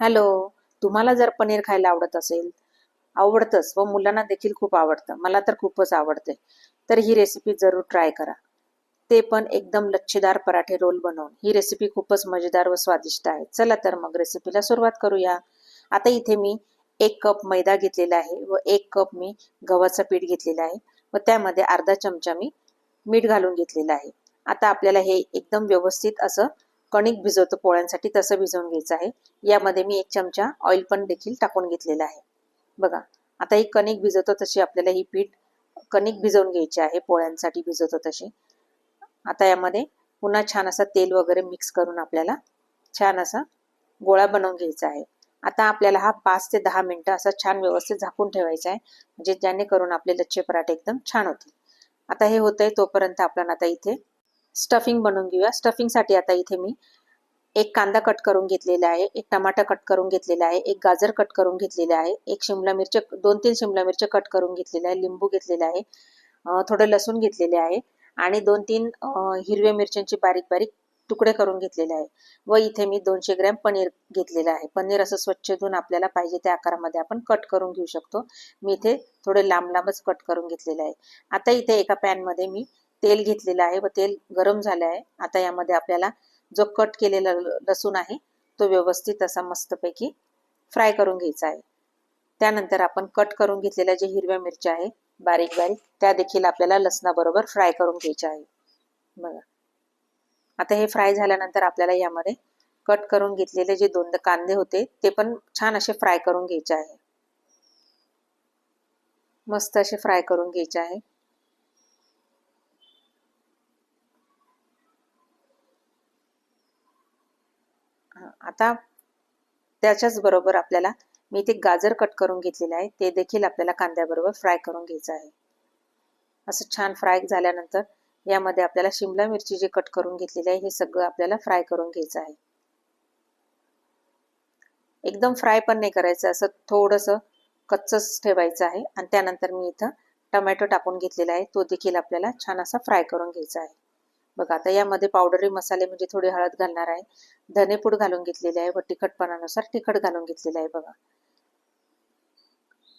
Hello तुम्हाला जर पनीर खायला आवडत असेल आवडतंच व मुलांना देखील खूप आवडतं. मला तर खूपच आवडते. तर ही रेसिपी जरूर ट्राय करा. ते पण एकदम लच्छेदार पराठे रोल बनवून. ही रेसिपी खूपच मजेदार व स्वादिष्ट आहे. चला तर मग रेसिपीला सुरुवात करूया. आता इथे मी एक कप मैदा घेतलेला आहे व एक कप मी गव्हाचं पीठ घेतलेलं आहे व त्यामध्ये अर्धा चमचा मी मीठ घालून घेतलेलं आहे. आता आपल्याला हे एकदम व्यवस्थित असं कणिक भिजवतो पोळ्यांसाठी तसं भिजवून घ्यायचं आहे. यामध्ये मी एक चमचा ऑइल पण देखील टाकून घेतलेला आहे. बघा आता ही कणिक भिजवतो तशी आपल्याला ही पीठ कणिक भिजवून घ्यायची आहे पोळ्यांसाठी भिजवतो तशी. आता यामध्ये पुन्हा छान असं तेल वगैरे मिक्स करून आपल्याला छान असा गोळा बनवून घ्यायचा आहे. आता आपल्याला हा पाच ते दहा मिनटं असा छान व्यवस्थित झाकून ठेवायचा आहे म्हणजे जेणेकरून आपले लच्छे पराठे एकदम छान होतील. आता हे होतंय तोपर्यंत आपण आता इथे स्टफिंग बनवून घेऊया. स्टफिंगसाठी आता इथे मी एक कांदा कट करून घेतलेला आहे एक टमाटा कट करून घेतलेला आहे एक गाजर कट करून घेतलेले आहे एक शिमला मिरच्या दोन तीन शिमला मिरची कट करून घेतलेले आहे लिंबू घेतलेले आहे थोडं लसूण घेतलेले आहे आणि दोन तीन हिरव्या मिरच्यांचे बारीक बारीक तुकडे करून घेतलेले आहे. व इथे मी दोनशे ग्रॅम पनीर घेतलेलं आहे. पनीर असं स्वच्छ धुवून आपल्याला पाहिजे त्या आकारामध्ये आपण कट करून घेऊ शकतो. मी इथे थोडे लांब लांबच कट करून घेतलेले आहे. आता इथे एका पॅनमध्ये मी तेल घेतलेलं आहे व तेल गरम झालं आहे. आता यामध्ये आपल्याला जो कट केलेला लसूण आहे तो व्यवस्थित असा मस्तपैकी फ्राय करून घ्यायचा आहे. त्यानंतर आपण कट करून घेतलेल्या जे हिरव्या मिरच्या आहे बारीक बारीक त्या देखील आपल्याला लसणाबरोबर फ्राय करून घ्यायच्या आहे बघा. आता हे फ्राय झाल्यानंतर आपल्याला यामध्ये कट करून घेतलेले जे दोन कांदे होते ते पण छान असे फ्राय करून घ्यायचे आहे. मस्त असे फ्राय करून घ्यायचे आहे. आता त्याच्याच बरोबर आपल्याला मी ते गाजर कट करून घेतलेले आहे. ते देखील आपल्याला कांद्याबरोबर फ्राय करून घ्यायचं आहे. असं छान फ्राय झाल्यानंतर यामध्ये आपल्याला शिमला मिरची जे कट करून घेतलेली आहे हे सगळं आपल्याला फ्राय करून घ्यायचं आहे. एकदम फ्राय पण नाही करायचं असं थोडंसं कच्चच ठेवायचं आहे. आणि त्यानंतर मी इथं टमॅटो टाकून घेतलेला आहे. तो देखील आपल्याला छान असा फ्राय करून घ्यायचा आहे. बघा आता यामध्ये पावडरी मसाले म्हणजे थोडी हळद घालणार आहे. धनेपूड घालून घेतलेले आहे व तिखटपणानुसार तिखट घालून घेतलेले आहे बघा.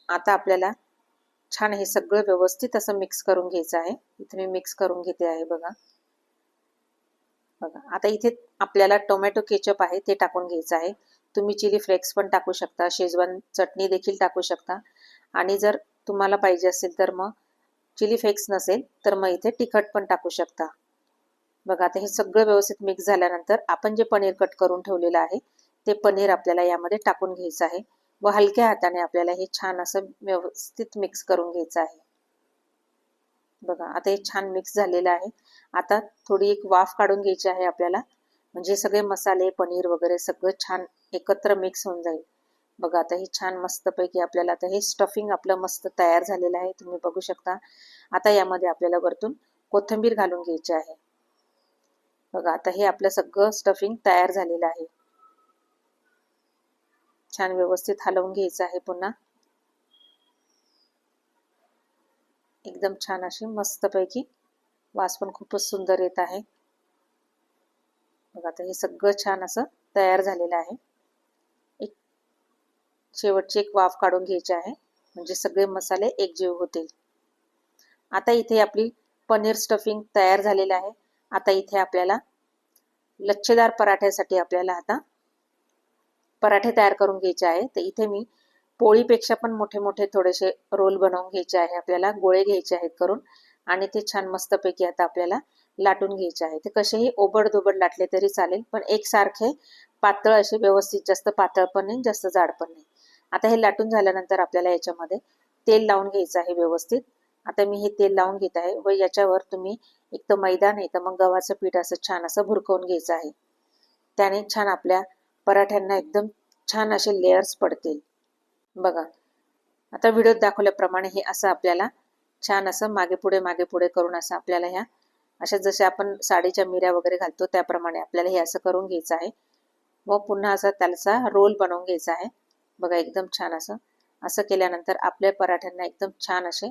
आता आपल्याला छान हे सगळं व्यवस्थित असं मिक्स करून घ्यायचं आहे. इथे मी मिक्स करून घेते आहे बघा. बघा आता इथे आपल्याला टोमॅटो केचप आहे ते टाकून घ्यायचं आहे. तुम्ही चिली फ्लेक्स पण टाकू शकता शेजवान चटणी देखील टाकू शकता. आणि जर तुम्हाला पाहिजे असेल तर मग चिली फ्लेक्स नसेल तर मग इथे तिखट पण टाकू शकता. बघा आता हे सगळं व्यवस्थित मिक्स झाल्यानंतर आपण जे पनीर कट करून ठेवलेलं आहे ते पनीर आपल्याला यामध्ये टाकून घ्यायचं आहे व हलक्या हाताने आपल्याला हे छान असं व्यवस्थित मिक्स करून घ्यायचं आहे. बघा आता हे छान मिक्स झालेलं आहे. आता थोडी एक वाफ काढून घ्यायची आहे आपल्याला. म्हणजे सगळे मसाले पनीर वगैरे सगळं छान एकत्र मिक्स होऊन जाईल. बघा आता हे छान मस्तपैकी आपल्याला आता हे स्टफिंग आपलं मस्त तयार झालेलं आहे. तुम्ही बघू शकता. आता यामध्ये आपल्याला वरतून कोथिंबीर घालून घ्यायची आहे. बघा आता हे आपलं सगळं स्टफिंग तयार झालेलं आहे. छान व्यवस्थित हलवून घ्यायचं आहे पुन्हा. एकदम छान अशी मस्तपैकी वास पण खूपच सुंदर येत आहे. बघा आता हे सगळं छान असं तयार झालेलं आहे. एक शेवटची एक वाफ काढून घ्यायची आहे. म्हणजे सगळे मसाले एकजीव होतील. आता इथे आपली पनीर स्टफिंग तयार झालेलं आहे. आता इथे आपल्याला लच्छेदार पराठ्यासाठी आपल्याला आता पराठे तयार करून घ्यायचे आहे. तर इथे मी पोळीपेक्षा पण मोठे मोठे थोडेसे रोल बनवून घ्यायचे आहे आपल्याला. गोळे घ्यायचे आहेत करून आणि ते छान मस्तपैकी आता आपल्याला लाटून घ्यायचे आहे. ते कसेही ओबड दोबड लाटले तरी चालेल पण एकसारखे पातळ असे व्यवस्थित जास्त पातळ पण नाही जास्त जाड पण नाही. आता हे लाटून झाल्यानंतर आपल्याला याच्यामध्ये तेल लावून घ्यायचं आहे व्यवस्थित. आता मी हे तेल लावून घेत आहे. व याच्यावर तुम्ही एक तर मैदा नाही तर मग गव्हाचं पीठ असं छान असं भुरकवून घ्यायचं आहे. त्याने छान आपल्या पराठ्यांना एकदम छान असे लेयर्स पडतील. बघा आता व्हिडिओत दाखवल्याप्रमाणे हे असं आपल्याला छान असं मागे पुढे मागे पुढे करून असं आपल्याला ह्या अशा जसे आपण साडीच्या मिऱ्या वगैरे घालतो त्याप्रमाणे आपल्याला हे असं करून घ्यायचं आहे. व पुन्हा असा त्याचा रोल बनवून घ्यायचा आहे. बघा एकदम छान असं असं केल्यानंतर आपल्या पराठ्यांना एकदम छान असे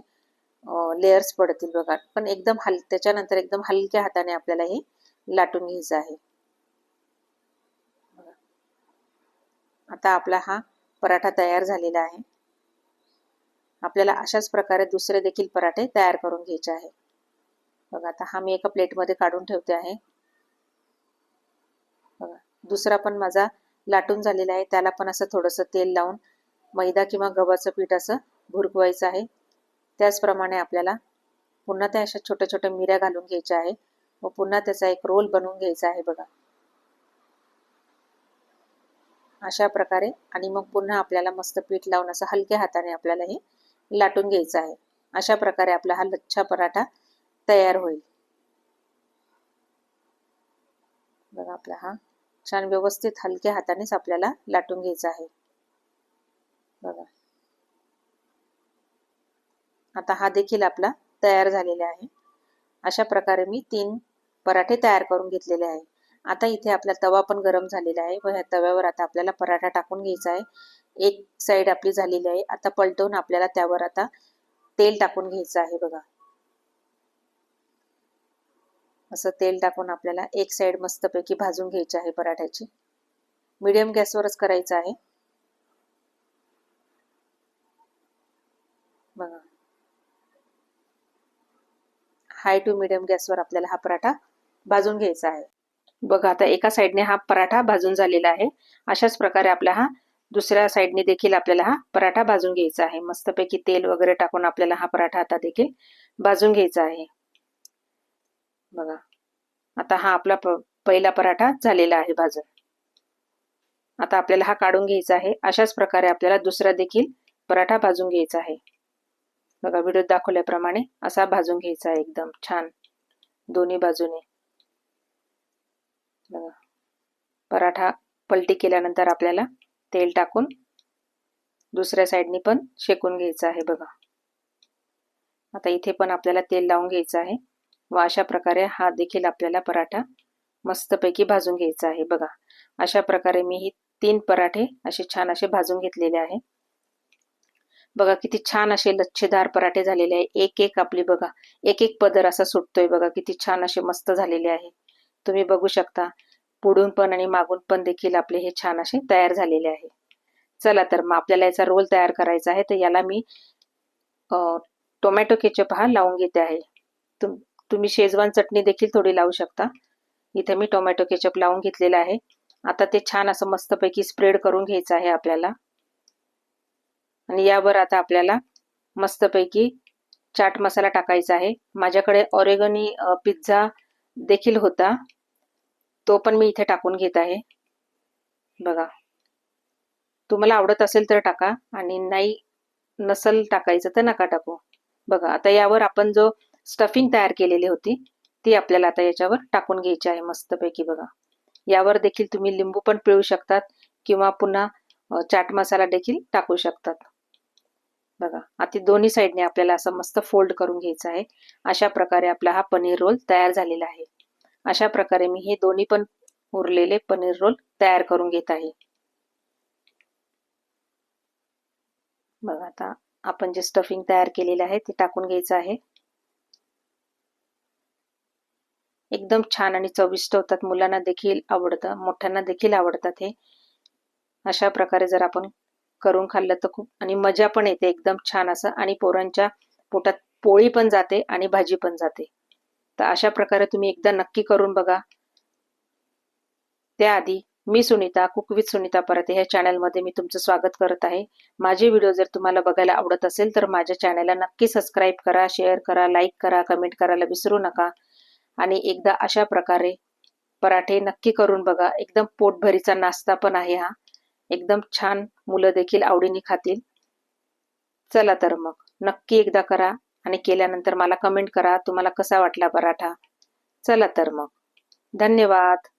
लेयर्स पडतील बघा. पण एकदम हल त्याच्यानंतर एकदम हलक्या हाताने आपल्याला हे लाटून घ्यायचं आहे. आता आपला हा पराठा तयार झालेला आहे. आपल्याला अशाच प्रकारे दुसरे देखील पराठे तयार करून घ्यायचे आहे. बघा आता हा मी एका प्लेटमध्ये काढून ठेवते आहे. बघा दुसरा पण माझा लाटून झालेला आहे. त्याला पण असं थोडंसं तेल लावून मैदा किंवा गव्हाचं पीठ असं भुरकवायचं आहे. त्याचप्रमाणे आपल्याला पुन्हा त्या अशा छोट्या छोट्या मिऱ्या घालून घ्यायच्या आहे. व पुन्हा त्याचा एक रोल बनवून घ्यायचा आहे बघा. अशा प्रकारे आणि मग पुन्हा आपल्याला मस्त पीठ लावून असं हलक्या हाताने आपल्याला हे लाटून घ्यायचं आहे. अशा प्रकारे आपला हा लच्छा पराठा तयार होईल. बघा आपला हा छान व्यवस्थित हलक्या हातानेच आपल्याला लाटून घ्यायचा आहे. बघा. आता हा देखील आपला तयार झालेला आहे. अशा प्रकारे मी तीन पराठे तयार करून घेतलेले आहे. आता इथे आपला तवा पण गरम झालेला आहे व ह्या तव्यावर आता आपल्याला पराठा टाकून घ्यायचा आहे. एक साईड आपली झालेली आहे. आता पलटवून आपल्याला त्यावर आता तेल टाकून घ्यायचं आहे बघा. असं तेल टाकून आपल्याला एक साईड मस्तपैकी भाजून घ्यायची आहे पराठ्याची. मीडियम गॅसवरच करायचं आहे. बघा. हाय टू मिडियम गॅसवर आपल्याला हा पराठा भाजून घ्यायचा आहे. बघा आता एका साईडने हा पराठा भाजून झालेला आहे. अशाच प्रकारे आपला हा दुसऱ्या साईडने देखील आपल्याला हा पराठा भाजून घ्यायचा आहे. मस्तपैकी तेल वगैरे टाकून आपल्याला हा पराठा आता देखील भाजून घ्यायचा आहे. बघा आता हा आपला पहिला पराठा झालेला आहे भाजून. आता आपल्याला हा काढून घ्यायचा आहे. अशाच प्रकारे आपल्याला दुसरा देखील पराठा भाजून घ्यायचा आहे. बघा व्हिडिओ दाखवल्याप्रमाणे असा भाजून घ्यायचा आहे एकदम छान. दोन्ही बाजूने. बघा. पराठा पलटी केल्यानंतर आपल्याला तेल टाकून दुसऱ्या साईडनी पण शेकून घ्यायचं आहे बघा. आता इथे पण आपल्याला तेल लावून घ्यायचं आहे. व अशा प्रकारे हा देखील आपल्याला पराठा मस्तपैकी भाजून घ्यायचा आहे बघा. अशा प्रकारे मी ही तीन पराठे असे छान असे भाजून घेतलेले आहे. बघा किती छान असे लच्छेदार पराठे झालेले आहे. एक एक आपली बघा. एक एक पदर असा सुटतोय बघा. किती छान असे मस्त झालेले आहे. तुम्ही बघू शकता. पुढून पण आणि मागून पण देखील आपले हे छान असे तयार झालेले आहे. चला तर मग आपल्याला याचा रोल तयार करायचा आहे. तर याला मी टोमॅटो केचप हा लावून घेते आहे. तुम तुम्ही शेजवान चटणी देखील थोडी लावू शकता. इथे मी टोमॅटो केचप लावून घेतलेला आहे. आता ते छान असं मस्तपैकी स्प्रेड करून घ्यायचं आहे आपल्याला. आणि यावर आता आपल्याला मस्तपैकी चाट मसाला टाकायचा आहे. माझ्याकडे ऑरेगनी पिझ्झा देखील होता. तो पण मी इथे टाकून घेत आहे. बघा. तुम्हाला आवडत असेल तर टाका आणि नाही नसल टाकायचं तर नका टाकू. बघा आता यावर आपण जो स्टफिंग तयार केलेली होती ती आपल्याला आता याच्यावर टाकून घ्यायची आहे मस्तपैकी बघा. यावर देखील तुम्ही लिंबू पण पिळू शकतात किंवा पुन्हा चाट मसाला देखील टाकू शकतात. बघा आता दोन्ही साईडने आपल्याला असं मस्त फोल्ड करून घ्यायचं आहे. अशा प्रकारे आपला हा पनीर रोल तयार झालेला आहे. अशा प्रकारे मी हे दोन्ही पण उरलेले पनीर रोल तयार करून घेत आहे. बघा आता आपण जे स्टफिंग तयार केलेले आहे ते टाकून घ्यायचं आहे. एकदम छान आणि चविष्ट होतात. मुलांना देखील आवडतं मोठ्यांना देखील आवडतात हे. अशा प्रकारे जर आपण करून खाल्लं तर खूप आणि मजा पण येते एकदम छान असं. आणि पोरांच्या पोटात पोळी पण जाते आणि भाजी पण जाते. तर अशा प्रकारे तुम्ही एकदा नक्की करून बघा. त्याआधी मी सुनीता कुक विथ सुनीता परत ह्या चॅनलमध्ये मी तुमचं स्वागत करत आहे. माझे व्हिडिओ जर तुम्हाला बघायला आवडत असेल तर माझ्या चॅनलला नक्की सबस्क्राईब करा शेअर करा लाईक करा कमेंट करायला विसरू नका. आणि एकदा अशा प्रकारे पराठे नक्की करून बघा. एकदम पोटभरीचा नाश्ता पण आहे हा. एकदम छान मुलं देखील आवडीने खातील. चला तर मग नक्की एकदा करा आणि केल्यानंतर मला कमेंट करा तुम्हाला कसा वाटला पराठा. चला तर मग. धन्यवाद.